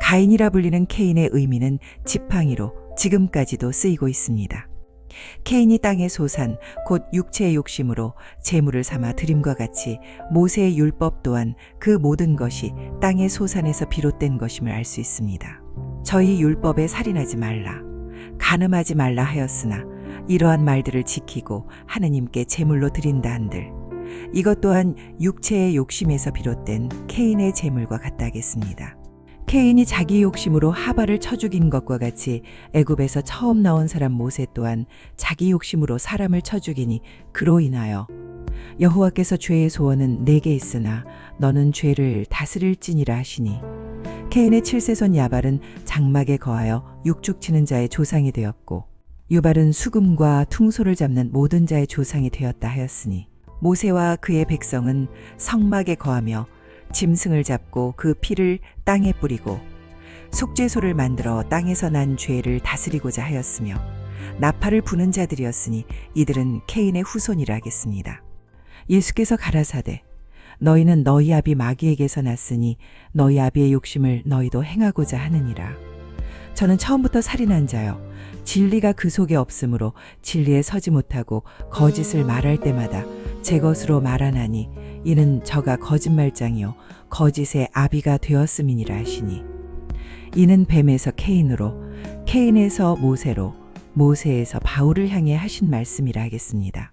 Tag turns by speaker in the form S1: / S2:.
S1: 가인이라 불리는 케인의 의미는 지팡이로 지금까지도 쓰이고 있습니다. 케인이 땅의 소산, 곧 육체의 욕심으로 재물을 삼아 드림과 같이 모세의 율법 또한 그 모든 것이 땅의 소산에서 비롯된 것임을 알 수 있습니다. 저희 율법에 살인하지 말라, 간음하지 말라 하였으나 이러한 말들을 지키고 하느님께 제물로 드린다 한들 이것 또한 육체의 욕심에서 비롯된 케인의 제물과 같다겠습니다. 케인이 자기 욕심으로 하발을 쳐 죽인 것과 같이 애굽에서 처음 나온 사람 모세 또한 자기 욕심으로 사람을 쳐 죽이니 그로 인하여. 여호와께서 죄의 소원은 내게 있으나 너는 죄를 다스릴지니라 하시니. 케인의 칠세손 야발은 장막에 거하여 육축치는 자의 조상이 되었고 유발은 수금과 퉁소를 잡는 모든 자의 조상이 되었다 하였으니. 모세와 그의 백성은 성막에 거하며 짐승을 잡고 그 피를 땅에 뿌리고 속죄소를 만들어 땅에서 난 죄를 다스리고자 하였으며 나팔을 부는 자들이었으니 이들은 케인의 후손이라 하겠습니다. 예수께서 가라사대 너희는 너희 아비 마귀에게서 났으니 너희 아비의 욕심을 너희도 행하고자 하느니라. 저는 처음부터 살인한 자요. 진리가 그 속에 없으므로 진리에 서지 못하고 거짓을 말할 때마다 제 것으로 말하나니 이는 저가 거짓말장이요 거짓의 아비가 되었음이니라 하시니 이는 뱀에서 케인으로 케인에서 모세로 모세에서 바울을 향해 하신 말씀이라 하겠습니다.